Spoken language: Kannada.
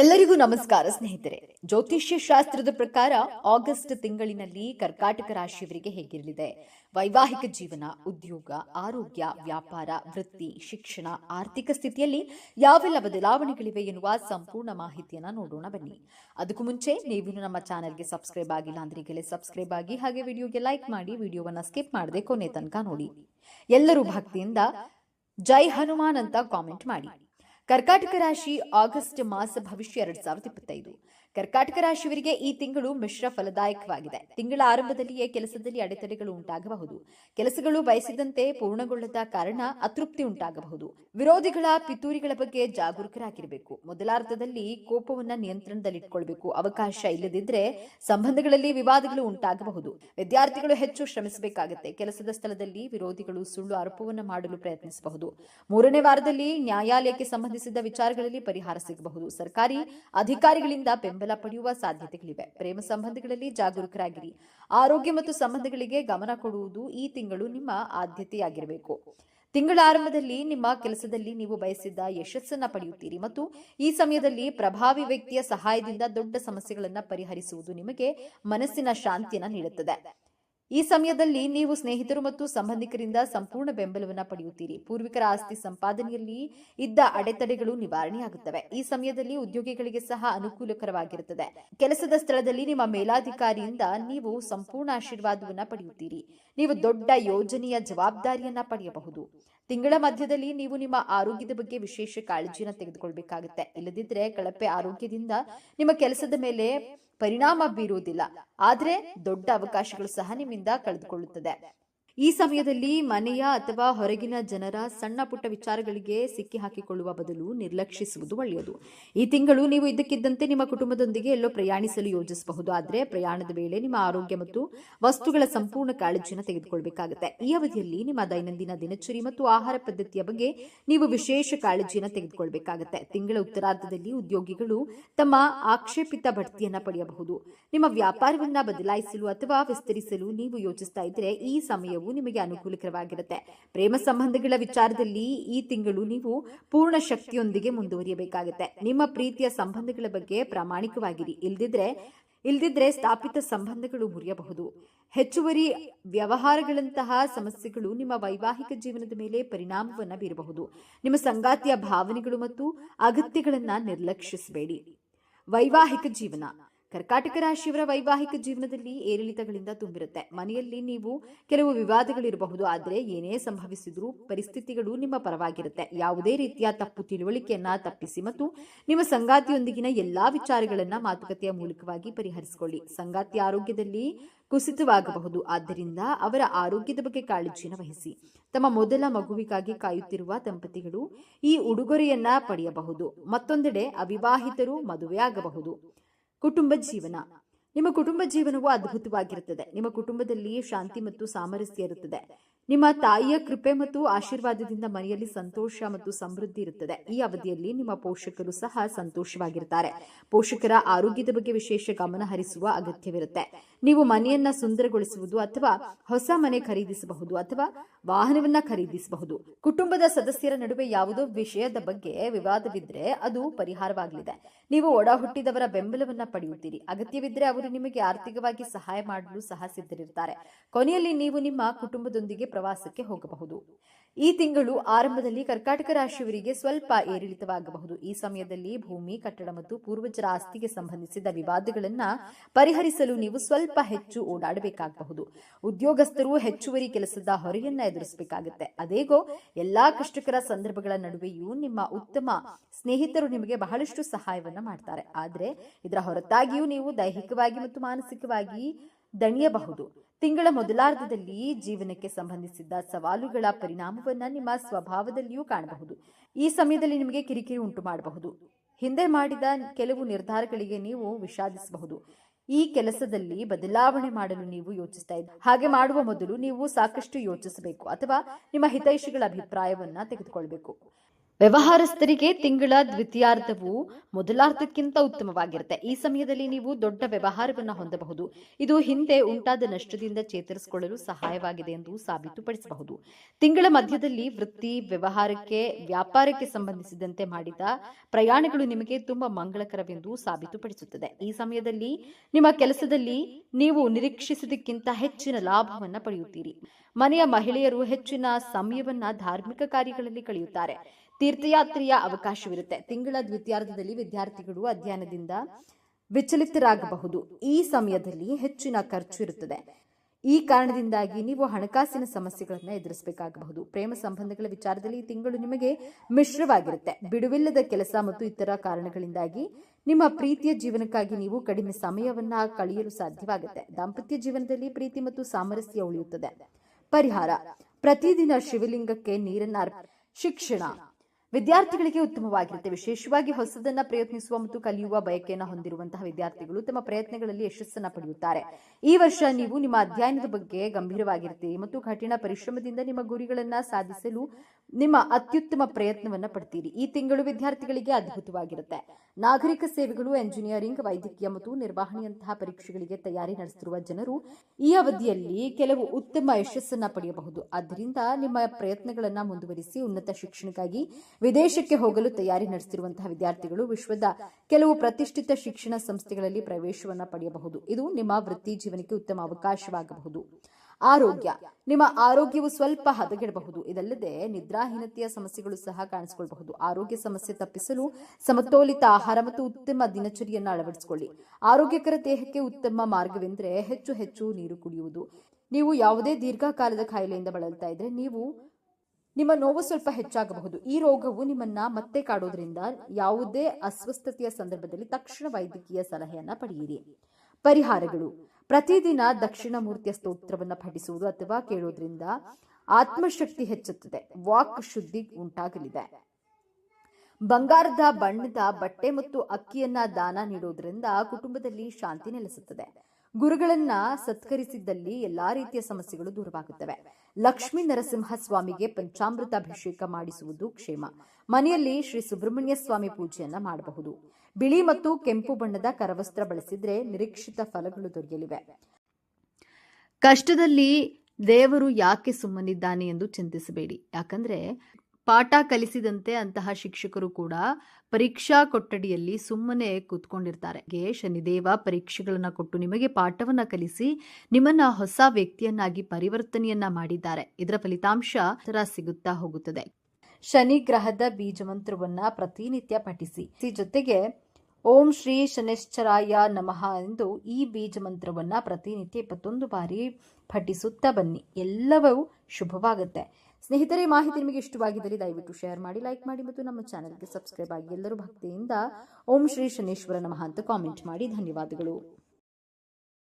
ಎಲ್ಲರಿಗೂ ನಮಸ್ಕಾರ, ಸ್ನೇಹಿತರೆ. ಜ್ಯೋತಿಷ್ಯ ಶಾಸ್ತ್ರದ ಪ್ರಕಾರ ಆಗಸ್ಟ್ ತಿಂಗಳಿನಲ್ಲಿ ಕರ್ಕಾಟಕ ರಾಶಿಯವರಿಗೆ ಹೇಗಿರಲಿದೆ? ವೈವಾಹಿಕ ಜೀವನ, ಉದ್ಯೋಗ, ಆರೋಗ್ಯ, ವ್ಯಾಪಾರ, ವೃತ್ತಿ, ಶಿಕ್ಷಣ, ಆರ್ಥಿಕ ಸ್ಥಿತಿಯಲ್ಲಿ ಯಾವೆಲ್ಲ ಬದಲಾವಣೆಗಳಿವೆ ಎನ್ನುವ ಸಂಪೂರ್ಣ ಮಾಹಿತಿಯನ್ನ ನೋಡೋಣ ಬನ್ನಿ. ಅದಕ್ಕೂ ಮುಂಚೆ ನೀವು ನಮ್ಮ ಚಾನೆಲ್ಗೆ ಸಬ್ಸ್ಕ್ರೈಬ್ ಆಗಿಲ್ಲ ಅಂದ್ರೆ ಸಬ್ಸ್ಕ್ರೈಬ್ ಆಗಿ ಹಾಗೆ ವಿಡಿಯೋಗೆ ಲೈಕ್ ಮಾಡಿ, ವಿಡಿಯೋವನ್ನ ಸ್ಕಿಪ್ ಮಾಡದೆ ಕೊನೆ ತನಕ ನೋಡಿ. ಎಲ್ಲರೂ ಭಕ್ತಿಯಿಂದ ಜೈ ಹನುಮಾನ್ ಅಂತ ಕಾಮೆಂಟ್ ಮಾಡಿ. ಕರ್ಕಾಟಕ ರಾಶಿ ಆಗಸ್ಟ್ ಮಾಸ ಭವಿಷ್ಯ ಎರಡ್ ಸಾವಿರದ ಇಪ್ಪತ್ತೈದು. ಕರ್ಕಾಟಕ ರಾಶಿಯವರಿಗೆ ಈ ತಿಂಗಳು ಮಿಶ್ರ ಫಲದಾಯಕವಾಗಿದೆ. ತಿಂಗಳ ಆರಂಭದಲ್ಲಿಯೇ ಕೆಲಸದಲ್ಲಿ ಅಡೆತಡೆಗಳು ಉಂಟಾಗಬಹುದು. ಕೆಲಸಗಳು ಬಯಸಿದಂತೆ ಪೂರ್ಣಗೊಳ್ಳದ ಕಾರಣ ಅತೃಪ್ತಿ ಉಂಟಾಗಬಹುದು. ವಿರೋಧಿಗಳ, ಪಿತೂರಿಗಳ ಬಗ್ಗೆ ಜಾಗರೂಕರಾಗಿರಬೇಕು. ಮೊದಲಾರ್ಧದಲ್ಲಿ ಕೋಪವನ್ನ ನಿಯಂತ್ರಣದಲ್ಲಿಟ್ಕೊಳ್ಬೇಕು. ಅವಕಾಶ ಇಲ್ಲದಿದ್ರೆ ಸಂಬಂಧಗಳಲ್ಲಿ ವಿವಾದಗಳು ಉಂಟಾಗಬಹುದು. ವಿದ್ಯಾರ್ಥಿಗಳು ಹೆಚ್ಚು ಶ್ರಮಿಸಬೇಕಾಗುತ್ತೆ. ಕೆಲಸದ ಸ್ಥಳದಲ್ಲಿ ವಿರೋಧಿಗಳು ಸುಳ್ಳು ಆರೋಪವನ್ನು ಮಾಡಲು ಪ್ರಯತ್ನಿಸಬಹುದು. ಮೂರನೇ ವಾರದಲ್ಲಿ ನ್ಯಾಯಾಲಯಕ್ಕೆ ಸಂಬಂಧಿಸಿದ ವಿಚಾರಗಳಲ್ಲಿ ಪರಿಹಾರ ಸಿಗಬಹುದು. ಸರ್ಕಾರಿ ಅಧಿಕಾರಿಗಳಿಂದ ಬೆಂಬಲ ಪಡೆಯುವ ಸಾಧ್ಯತೆಗಳಿವೆ. ಪ್ರೇಮ ಸಂಬಂಧಗಳಲ್ಲಿ ಜಾಗರೂಕರಾಗಿರಿ. ಆರೋಗ್ಯ ಮತ್ತು ಸಂಬಂಧಗಳಿಗೆ ಗಮನ ಕೊಡುವುದು ಈ ತಿಂಗಳು ನಿಮ್ಮ ಆದ್ಯತೆಯಾಗಿರಬೇಕು. ತಿಂಗಳ ಆರಂಭದಲ್ಲಿ ನಿಮ್ಮ ಕೆಲಸದಲ್ಲಿ ನೀವು ಬಯಸಿದ್ದ ಯಶಸ್ಸನ್ನ ಪಡೆಯುತ್ತೀರಿ ಮತ್ತು ಈ ಸಮಯದಲ್ಲಿ ಪ್ರಭಾವಿ ವ್ಯಕ್ತಿಯ ಸಹಾಯದಿಂದ ದೊಡ್ಡ ಸಮಸ್ಯೆಗಳನ್ನು ಪರಿಹರಿಸುವುದು ನಿಮಗೆ ಮನಸ್ಸಿನ ಶಾಂತಿಯನ್ನ ನೀಡುತ್ತದೆ. ಈ ಸಮಯದಲ್ಲಿ ನೀವು ಸ್ನೇಹಿತರು ಮತ್ತು ಸಂಬಂಧಿಕರಿಂದ ಸಂಪೂರ್ಣ ಬೆಂಬಲವನ್ನು ಪಡೆಯುತ್ತೀರಿ. ಪೂರ್ವಿಕರ ಆಸ್ತಿ ಸಂಪಾದನೆಯಲ್ಲಿ ಇದ್ದ ಅಡೆತಡೆಗಳು ನಿವಾರಣೆಯಾಗುತ್ತವೆ. ಈ ಸಮಯದಲ್ಲಿ ಉದ್ಯೋಗಿಗಳಿಗೆ ಸಹ ಅನುಕೂಲಕರವಾಗಿರುತ್ತದೆ. ಕೆಲಸದ ಸ್ಥಳದಲ್ಲಿ ನಿಮ್ಮ ಮೇಲಾಧಿಕಾರಿಯಿಂದ ನೀವು ಸಂಪೂರ್ಣ ಆಶೀರ್ವಾದವನ್ನು ಪಡೆಯುತ್ತೀರಿ. ನೀವು ದೊಡ್ಡ ಯೋಜನೆಯ ಜವಾಬ್ದಾರಿಯನ್ನ ಪಡೆಯಬಹುದು. ತಿಂಗಳ ಮಧ್ಯದಲ್ಲಿ ನೀವು ನಿಮ್ಮ ಆರೋಗ್ಯದ ಬಗ್ಗೆ ವಿಶೇಷ ಕಾಳಜಿನ ತೆಗೆದುಕೊಳ್ಬೇಕಾಗುತ್ತೆ. ಇಲ್ಲದಿದ್ರೆ ಕಳಪೆ ಆರೋಗ್ಯದಿಂದ ನಿಮ್ಮ ಕೆಲಸದ ಮೇಲೆ ಪರಿಣಾಮ ಬೀರುವುದಿಲ್ಲ. ಆದ್ರೆ ದೊಡ್ಡ ಅವಕಾಶಗಳು ಸಹ ನಿಮ್ಮಿಂದ ಕಳೆದುಕೊಳ್ಳುತ್ತದೆ. ಈ ಸಮಯದಲ್ಲಿ ಮನೆಯ ಅಥವಾ ಹೊರಗಿನ ಜನರ ಸಣ್ಣ ಪುಟ್ಟ ವಿಚಾರಗಳಿಗೆ ಸಿಕ್ಕಿ ಹಾಕಿಕೊಳ್ಳುವ ಬದಲು ನಿರ್ಲಕ್ಷಿಸುವುದು ಒಳ್ಳೆಯದು. ಈ ತಿಂಗಳು ನೀವು ಇದ್ದಕ್ಕಿದ್ದಂತೆ ನಿಮ್ಮ ಕುಟುಂಬದೊಂದಿಗೆ ಎಲ್ಲೋ ಪ್ರಯಾಣಿಸಲು ಯೋಜಿಸಬಹುದು. ಆದರೆ ಪ್ರಯಾಣದ ವೇಳೆ ನಿಮ್ಮ ಆರೋಗ್ಯ ಮತ್ತು ವಸ್ತುಗಳ ಸಂಪೂರ್ಣ ಕಾಳಜಿಯನ್ನು ತೆಗೆದುಕೊಳ್ಳಬೇಕಾಗುತ್ತೆ ಈ ಅವಧಿಯಲ್ಲಿ ನಿಮ್ಮ ದೈನಂದಿನ ದಿನಚರಿ ಮತ್ತು ಆಹಾರ ಪದ್ಧತಿಯ ಬಗ್ಗೆ ನೀವು ವಿಶೇಷ ಕಾಳಜಿಯನ್ನು ತೆಗೆದುಕೊಳ್ಳಬೇಕಾಗುತ್ತೆ ತಿಂಗಳ ಉತ್ತರಾರ್ಧದಲ್ಲಿ ಉದ್ಯೋಗಿಗಳು ತಮ್ಮ ಆಕ್ಷೇಪಿತ ಬಡ್ತಿಯನ್ನ ಪಡೆಯಬಹುದು. ನಿಮ್ಮ ವ್ಯಾಪಾರವನ್ನ ಬದಲಾಯಿಸಲು ಅಥವಾ ವಿಸ್ತರಿಸಲು ನೀವು ಯೋಚಿಸ್ತಾ ಇದ್ರೆ ಈ ಸಮಯವು ನಿಮಗೆ ಅನುಕೂಲಕರವಾಗಿರುತ್ತೆ. ಪ್ರೇಮ ಸಂಬಂಧಗಳ ವಿಚಾರದಲ್ಲಿ ಈ ತಿಂಗಳು ನೀವು ಪೂರ್ಣ ಶಕ್ತಿಯೊಂದಿಗೆ ಮುಂದುವರಿಯಬೇಕಾಗುತ್ತೆ. ನಿಮ್ಮ ಪ್ರೀತಿಯ ಸಂಬಂಧಗಳ ಬಗ್ಗೆ ಪ್ರಾಮಾಣಿಕವಾಗಿರಿ. ಇಲ್ದಿದ್ರೆ ಇಲ್ದಿದ್ರೆ ಸ್ಥಾಪಿತ ಸಂಬಂಧಗಳು ಮುರಿಯಬಹುದು. ಹೆಚ್ಚುವರಿ ವ್ಯವಹಾರಗಳಂತಹ ಸಮಸ್ಯೆಗಳು ನಿಮ್ಮ ವೈವಾಹಿಕ ಜೀವನದ ಮೇಲೆ ಪರಿಣಾಮವನ್ನು ಬೀರಬಹುದು. ನಿಮ್ಮ ಸಂಗಾತಿಯ ಭಾವನೆಗಳು ಮತ್ತು ಅಗತ್ಯಗಳನ್ನ ನಿರ್ಲಕ್ಷಿಸಬೇಡಿ. ವೈವಾಹಿಕ ಜೀವನ. ಕರ್ಕಾಟಕ ರಾಶಿಯವರ ವೈವಾಹಿಕ ಜೀವನದಲ್ಲಿ ಏರಿಳಿತಗಳಿಂದ ತುಂಬಿರುತ್ತೆ. ಮನೆಯಲ್ಲಿ ನೀವು ಕೆಲವು ವಿವಾದಗಳಿರಬಹುದು. ಆದರೆ ಏನೇ ಸಂಭವಿಸಿದ್ರೂ ಪರಿಸ್ಥಿತಿಗಳು ನಿಮ್ಮ ಪರವಾಗಿರುತ್ತೆ. ಯಾವುದೇ ರೀತಿಯ ತಪ್ಪು ತಿಳುವಳಿಕೆಯನ್ನ ತಪ್ಪಿಸಿ ಮತ್ತು ನಿಮ್ಮ ಸಂಗಾತಿಯೊಂದಿಗಿನ ಎಲ್ಲಾ ವಿಚಾರಗಳನ್ನ ಮಾತುಕತೆಯ ಮೂಲಕವಾಗಿ ಪರಿಹರಿಸಿಕೊಳ್ಳಿ. ಸಂಗಾತಿ ಆರೋಗ್ಯದಲ್ಲಿ ಕುಸಿತವಾಗಬಹುದು. ಆದ್ದರಿಂದ ಅವರ ಆರೋಗ್ಯದ ಬಗ್ಗೆ ಕಾಳಜಿಯನ್ನು ವಹಿಸಿ. ತಮ್ಮ ಮೊದಲ ಮಗುವಿಗಾಗಿ ಕಾಯುತ್ತಿರುವ ದಂಪತಿಗಳು ಈ ಉಡುಗೊರೆಯನ್ನ ಪಡೆಯಬಹುದು. ಮತ್ತೊಂದೆಡೆ ಅವಿವಾಹಿತರು ಮದುವೆಯಾಗಬಹುದು. ಕುಟುಂಬ ಜೀವನ. ನಿಮ್ಮ ಕುಟುಂಬ ಜೀವನವು ಅದ್ಭುತವಾಗಿರುತ್ತದೆ. ನಿಮ್ಮ ಕುಟುಂಬದಲ್ಲಿ ಶಾಂತಿ ಮತ್ತು ಸಾಮರಸ್ಯ ಇರುತ್ತದೆ. ನಿಮ್ಮ ತಾಯಿಯ ಕೃಪೆ ಮತ್ತು ಆಶೀರ್ವಾದದಿಂದ ಮನೆಯಲ್ಲಿ ಸಂತೋಷ ಮತ್ತು ಸಮೃದ್ಧಿ ಇರುತ್ತದೆ. ಈ ಅವಧಿಯಲ್ಲಿ ನಿಮ್ಮ ಪೋಷಕರು ಸಹ ಸಂತೋಷವಾಗಿರುತ್ತಾರೆ. ಪೋಷಕರ ಆರೋಗ್ಯದ ಬಗ್ಗೆ ವಿಶೇಷ ಗಮನ ಹರಿಸುವ ಅಗತ್ಯವಿರುತ್ತೆ. ನೀವು ಮನೆಯನ್ನ ಸುಂದರಗೊಳಿಸುವುದು ಅಥವಾ ಹೊಸ ಮನೆ ಖರೀದಿಸಬಹುದು ಅಥವಾ ವಾಹನವನ್ನ ಖರೀದಿಸಬಹುದು. ಕುಟುಂಬದ ಸದಸ್ಯರ ನಡುವೆ ಯಾವುದೋ ವಿಷಯದ ಬಗ್ಗೆ ವಿವಾದವಿದ್ರೆ ಅದು ಪರಿಹಾರವಾಗಲಿದೆ. ನೀವು ಒಡ ಹುಟ್ಟಿದವರ ಬೆಂಬಲವನ್ನ ಪಡೆಯುತ್ತೀರಿ. ಅಗತ್ಯವಿದ್ರೆ ಅವರು ನಿಮಗೆ ಆರ್ಥಿಕವಾಗಿ ಸಹಾಯ ಮಾಡಲು ಸಹ ಸಿದ್ಧರಿರ್ತಾರೆ ಕೊನೆಯಲ್ಲಿ ನೀವು ನಿಮ್ಮ ಕುಟುಂಬದೊಂದಿಗೆ ಪ್ರವಾಸಕ್ಕೆ ಹೋಗಬಹುದು. ಈ ತಿಂಗಳು ಆರಂಭದಲ್ಲಿ ಕರ್ಕಾಟಕ ರಾಶಿಯವರಿಗೆ ಸ್ವಲ್ಪ ಏರಿಳಿತವಾಗಬಹುದು. ಈ ಸಮಯದಲ್ಲಿ ಭೂಮಿ, ಕಟ್ಟಡ ಮತ್ತು ಪೂರ್ವಜರ ಆಸ್ತಿಗೆ ಸಂಬಂಧಿಸಿದ ವಿವಾದಗಳನ್ನು ಪರಿಹರಿಸಲು ನೀವು ಸ್ವಲ್ಪ ಹೆಚ್ಚು ಓಡಾಡಬೇಕಾಗಬಹುದು. ಉದ್ಯೋಗಸ್ಥರು ಹೆಚ್ಚುವರಿ ಕೆಲಸದ ಹೊರೆಯನ್ನ ಎದುರಿಸಬೇಕಾಗುತ್ತೆ. ಅದೇಗೋ, ಎಲ್ಲಾ ಕಷ್ಟಕರ ಸಂದರ್ಭಗಳ ನಡುವೆಯೂ ನಿಮ್ಮ ಉತ್ತಮ ಸ್ನೇಹಿತರು ನಿಮಗೆ ಬಹಳಷ್ಟು ಸಹಾಯವನ್ನ ಮಾಡ್ತಾರೆ. ಆದ್ರೆ, ಇದರ ಹೊರತಾಗಿಯೂ ನೀವು ದೈಹಿಕವಾಗಿ ಮತ್ತು ಮಾನಸಿಕವಾಗಿ ದಣಿಯಬಹುದು. ತಿಂಗಳ ಮೊದಲಾರ್ಧದಲ್ಲಿ ಜೀವನಕ್ಕೆ ಸಂಬಂಧಿಸಿದ ಸವಾಲುಗಳ ಪರಿಣಾಮವನ್ನ ನಿಮ್ಮ ಸ್ವಭಾವದಲ್ಲಿಯೂ ಕಾಣಬಹುದು. ಈ ಸಮಯದಲ್ಲಿ ನಿಮಗೆ ಕಿರಿಕಿರಿ ಉಂಟು ಮಾಡಬಹುದು. ಹಿಂದೆ ಮಾಡಿದ ಕೆಲವು ನಿರ್ಧಾರಗಳಿಗೆ ನೀವು ವಿಷಾದಿಸಬಹುದು. ಈ ಕೆಲಸದಲ್ಲಿ ಬದಲಾವಣೆ ಮಾಡಲು ನೀವು ಯೋಚಿಸ್ತಾ ಇದ್ದ ಹಾಗೆ ಮಾಡುವ ಮೊದಲು ನೀವು ಸಾಕಷ್ಟು ಯೋಚಿಸಬೇಕು ಅಥವಾ ನಿಮ್ಮ ಹಿತೈಷಿಗಳ ಅಭಿಪ್ರಾಯವನ್ನ ತೆಗೆದುಕೊಳ್ಬೇಕು. ವ್ಯವಹಾರಸ್ಥರಿಗೆ ತಿಂಗಳ ದ್ವಿತೀಯಾರ್ಧವು ಮೊದಲಾರ್ಧಕ್ಕಿಂತ ಉತ್ತಮವಾಗಿರುತ್ತೆ. ಈ ಸಮಯದಲ್ಲಿ ನೀವು ದೊಡ್ಡ ವ್ಯವಹಾರವನ್ನು ಹೊಂದಬಹುದು. ಇದು ಹಿಂದೆ ಉಂಟಾದ ನಷ್ಟದಿಂದ ಚೇತರಿಸಿಕೊಳ್ಳಲು ಸಹಾಯವಾಗಿದೆ ಎಂದು ಸಾಬೀತುಪಡಿಸಬಹುದು. ತಿಂಗಳ ಮಧ್ಯದಲ್ಲಿ ವೃತ್ತಿ, ವ್ಯವಹಾರಕ್ಕೆ, ವ್ಯಾಪಾರಕ್ಕೆ ಸಂಬಂಧಿಸಿದಂತೆ ಮಾಡಿದ ಪ್ರಯಾಣಗಳು ನಿಮಗೆ ತುಂಬಾ ಮಂಗಳಕರವೆಂದು ಸಾಬೀತುಪಡಿಸುತ್ತದೆ. ಈ ಸಮಯದಲ್ಲಿ ನಿಮ್ಮ ಕೆಲಸದಲ್ಲಿ ನೀವು ನಿರೀಕ್ಷಿಸಿದಕ್ಕಿಂತ ಹೆಚ್ಚಿನ ಲಾಭವನ್ನ ಪಡೆಯುತ್ತೀರಿ. ಮನೆಯ ಮಹಿಳೆಯರು ಹೆಚ್ಚಿನ ಸಮಯವನ್ನ ಧಾರ್ಮಿಕ ಕಾರ್ಯಗಳಲ್ಲಿ ಕಳೆಯುತ್ತಾರೆ. ತೀರ್ಥಯಾತ್ರೆಯ ಅವಕಾಶವಿರುತ್ತೆ. ತಿಂಗಳ ದ್ವಿತೀಯಾರ್ಧದಲ್ಲಿ ವಿದ್ಯಾರ್ಥಿಗಳು ಅಧ್ಯಯನದಿಂದ ವಿಚಲಿತರಾಗಬಹುದು. ಈ ಸಮಯದಲ್ಲಿ ಹೆಚ್ಚಿನ ಖರ್ಚು ಇರುತ್ತದೆ. ಈ ಕಾರಣದಿಂದಾಗಿ ನೀವು ಹಣಕಾಸಿನ ಸಮಸ್ಯೆಗಳನ್ನು ಎದುರಿಸಬೇಕಾಗಬಹುದು. ಪ್ರೇಮ ಸಂಬಂಧಗಳ ವಿಚಾರದಲ್ಲಿ ಈ ತಿಂಗಳು ನಿಮಗೆ ಮಿಶ್ರವಾಗಿರುತ್ತೆ. ಬಿಡುವಿಲ್ಲದ ಕೆಲಸ ಮತ್ತು ಇತರ ಕಾರಣಗಳಿಂದಾಗಿ ನಿಮ್ಮ ಪ್ರೀತಿಯ ಜೀವನಕ್ಕಾಗಿ ನೀವು ಕಡಿಮೆ ಸಮಯವನ್ನ ಕಳೆಯಲು ಸಾಧ್ಯವಾಗುತ್ತೆ. ದಾಂಪತ್ಯ ಜೀವನದಲ್ಲಿ ಪ್ರೀತಿ ಮತ್ತು ಸಾಮರಸ್ಯ ಉಳಿಯುತ್ತದೆ. ಪರಿಹಾರ. ಪ್ರತಿದಿನ ಶಿವಲಿಂಗಕ್ಕೆ ನೀರನ್ನ ಶಿಕ್ಷಣ. ವಿದ್ಯಾರ್ಥಿಗಳಿಗೆ ಉತ್ತಮವಾಗಿರುತ್ತೆ. ವಿಶೇಷವಾಗಿ ಹೊಸದನ್ನ ಪ್ರಯತ್ನಿಸುವ ಮತ್ತು ಕಲಿಯುವ ಬಯಕೆಯನ್ನು ಹೊಂದಿರುವಂತಹ ವಿದ್ಯಾರ್ಥಿಗಳು ತಮ್ಮ ಪ್ರಯತ್ನಗಳಲ್ಲಿ ಯಶಸ್ಸನ್ನು ಪಡೆಯುತ್ತಾರೆ. ಈ ವರ್ಷ ನೀವು ನಿಮ್ಮ ಅಧ್ಯಯನದ ಬಗ್ಗೆ ಗಂಭೀರವಾಗಿರ್ತೀರಿ ಮತ್ತು ಕಠಿಣ ಪರಿಶ್ರಮದಿಂದ ನಿಮ್ಮ ಗುರಿಗಳನ್ನ ಸಾಧಿಸಲು ನಿಮ್ಮ ಅತ್ಯುತ್ತಮ ಪ್ರಯತ್ನವನ್ನು ಪಡ್ತೀರಿ. ಈ ತಿಂಗಳು ವಿದ್ಯಾರ್ಥಿಗಳಿಗೆ ಅದ್ಭುತವಾಗಿರುತ್ತೆ. ನಾಗರಿಕ ಸೇವೆಗಳು ಎಂಜಿನಿಯರಿಂಗ್ ವೈದ್ಯಕೀಯ ಮತ್ತು ನಿರ್ವಹಣೆಯಂತಹ ಪರೀಕ್ಷೆಗಳಿಗೆ ತಯಾರಿ ನಡೆಸುತ್ತಿರುವ ಜನರು ಈ ಅವಧಿಯಲ್ಲಿ ಕೆಲವು ಉತ್ತಮ ಯಶಸ್ಸನ್ನ ಪಡೆಯಬಹುದು. ಆದ್ದರಿಂದ ನಿಮ್ಮ ಪ್ರಯತ್ನಗಳನ್ನ ಮುಂದುವರಿಸಿ ಉನ್ನತ ಶಿಕ್ಷಣಕ್ಕಾಗಿ ವಿದೇಶಕ್ಕೆ ಹೋಗಲು ತಯಾರಿ ನಡೆಸಿರುವಂತಹ ವಿದ್ಯಾರ್ಥಿಗಳು ವಿಶ್ವದ ಕೆಲವು ಪ್ರತಿಷ್ಠಿತ ಶಿಕ್ಷಣ ಸಂಸ್ಥೆಗಳಲ್ಲಿ ಪ್ರವೇಶವನ್ನ ಪಡೆಯಬಹುದು. ಇದು ನಿಮ್ಮ ವೃತ್ತಿ ಜೀವನಕ್ಕೆ ಉತ್ತಮ ಅವಕಾಶವಾಗಬಹುದು. ಆರೋಗ್ಯ. ನಿಮ್ಮ ಆರೋಗ್ಯವು ಸ್ವಲ್ಪ ಹದಗೆಡಬಹುದು. ಇದಲ್ಲದೆ ನಿದ್ರಾಹೀನತೆಯ ಸಮಸ್ಯೆಗಳು ಸಹ ಕಾಣಿಸಿಕೊಳ್ಳಬಹುದು ಆರೋಗ್ಯ ಸಮಸ್ಯೆ ತಪ್ಪಿಸಲು ಸಮತೋಲಿತ ಆಹಾರ ಮತ್ತು ಉತ್ತಮ ದಿನಚರಿಯನ್ನು ಅಳವಡಿಸಿಕೊಳ್ಳಿ. ಆರೋಗ್ಯಕರ ದೇಹಕ್ಕೆ ಉತ್ತಮ ಮಾರ್ಗವೆಂದರೆ ಹೆಚ್ಚು ಹೆಚ್ಚು ನೀರು ಕುಡಿಯುವುದು. ನೀವು ಯಾವುದೇ ದೀರ್ಘಕಾಲದ ಕಾಯಿಲೆಯಿಂದ ಬಳಲ್ತಾ ಇದ್ರೆ ನೀವು ನಿಮ್ಮ ನೋವು ಸ್ವಲ್ಪ ಹೆಚ್ಚಾಗಬಹುದು. ಈ ರೋಗವು ನಿಮ್ಮನ್ನ ಮತ್ತೆ ಕಾಡೋದ್ರಿಂದ ಯಾವುದೇ ಅಸ್ವಸ್ಥತೆಯ ಸಂದರ್ಭದಲ್ಲಿ ತಕ್ಷಣ ವೈದ್ಯಕೀಯ ಸಲಹೆಯನ್ನ ಪಡೆಯಿರಿ. ಪರಿಹಾರಗಳು. ಪ್ರತಿದಿನ ದಕ್ಷಿಣ ಮೂರ್ತಿಯ ಸ್ತೋತ್ರವನ್ನು ಪಠಿಸುವುದು ಅಥವಾ ಕೇಳೋದ್ರಿಂದ ಆತ್ಮಶಕ್ತಿ ಹೆಚ್ಚುತ್ತದೆ. ವಾಕ್ ಶುದ್ಧಿ ಉಂಟಾಗಲಿದೆ. ಬಂಗಾರದ ಬಣ್ಣದ ಬಟ್ಟೆ ಮತ್ತು ಅಕ್ಕಿಯನ್ನ ದಾನ ನೀಡೋದ್ರಿಂದ ಕುಟುಂಬದಲ್ಲಿ ಶಾಂತಿ ನೆಲೆಸುತ್ತದೆ. ಗುರುಗಳನ್ನ ಸತ್ಕರಿಸಿದ್ದಲ್ಲಿ ಎಲ್ಲಾ ರೀತಿಯ ಸಮಸ್ಯೆಗಳು ದೂರವಾಗುತ್ತವೆ. ಲಕ್ಷ್ಮೀ ನರಸಿಂಹ ಸ್ವಾಮಿಗೆ ಪಂಚಾಮೃತ ಅಭಿಷೇಕ ಮಾಡಿಸುವುದು ಕ್ಷೇಮ. ಮನೆಯಲ್ಲಿ ಶ್ರೀ ಸುಬ್ರಹ್ಮಣ್ಯ ಸ್ವಾಮಿ ಪೂಜೆಯನ್ನ ಮಾಡಬಹುದು. ಬಿಳಿ ಮತ್ತು ಕೆಂಪು ಬಣ್ಣದ ಕರವಸ್ತ್ರ ಬಳಸಿದ್ರೆ ನಿರೀಕ್ಷಿತ ಫಲಗಳು ದೊರೆಯಲಿವೆ. ಕಷ್ಟದಲ್ಲಿ ದೇವರು ಯಾಕೆ ಸುಮ್ಮನಿದ್ದಾನೆ ಎಂದು ಚಿಂತಿಸಬೇಡಿ. ಯಾಕಂದ್ರೆ ಪಾಠ ಕಲಿಸಿದಂತೆ ಅಂತಹ ಶಿಕ್ಷಕರು ಕೂಡ ಪರೀಕ್ಷಾ ಕೊಠಡಿಯಲ್ಲಿ ಸುಮ್ಮನೆ ಕೂತ್ಕೊಂಡಿರ್ತಾರೆ. ಶನಿದೇವ ಪರೀಕ್ಷೆಗಳನ್ನ ಕೊಟ್ಟು ನಿಮಗೆ ಪಾಠವನ್ನ ಕಲಿಸಿ ನಿಮ್ಮನ್ನ ಹೊಸ ವ್ಯಕ್ತಿಯನ್ನಾಗಿ ಪರಿವರ್ತನೆಯನ್ನ ಮಾಡಿದ್ದಾರೆ. ಇದರ ಫಲಿತಾಂಶ ಸಿಗುತ್ತಾ ಹೋಗುತ್ತದೆ. ಶನಿ ಗ್ರಹದ ಬೀಜ ಮಂತ್ರವನ್ನ ಪ್ರತಿನಿತ್ಯ ಪಠಿಸಿ. ಜೊತೆಗೆ ಓಂ ಶ್ರೀ ಶನಿಶ್ಚರಾಯ ನಮಃ ಎಂದು ಈ ಬೀಜ ಮಂತ್ರವನ್ನು ಪ್ರತಿನಿತ್ಯ ಇಪ್ಪತ್ತೊಂದು ಬಾರಿ ಪಠಿಸುತ್ತಾ ಬನ್ನಿ. ಎಲ್ಲವೂ ಶುಭವಾಗುತ್ತೆ. ಸ್ನೇಹಿತರೆ, ಮಾಹಿತಿ ನಿಮಗೆ ಇಷ್ಟವಾಗಿದ್ದರೆ ದಯವಿಟ್ಟು ಶೇರ್ ಮಾಡಿ, ಲೈಕ್ ಮಾಡಿ ಮತ್ತು ನಮ್ಮ ಚಾನೆಲ್ಗೆ ಸಬ್ಸ್ಕ್ರೈಬ್ ಆಗಿ ಎಲ್ಲರೂ ಭಕ್ತಿಯಿಂದ ಓಂ ಶ್ರೀ ಶನೇಶ್ವರ ನಮಃ ಅಂತ ಕಾಮೆಂಟ್ ಮಾಡಿ. ಧನ್ಯವಾದಗಳು.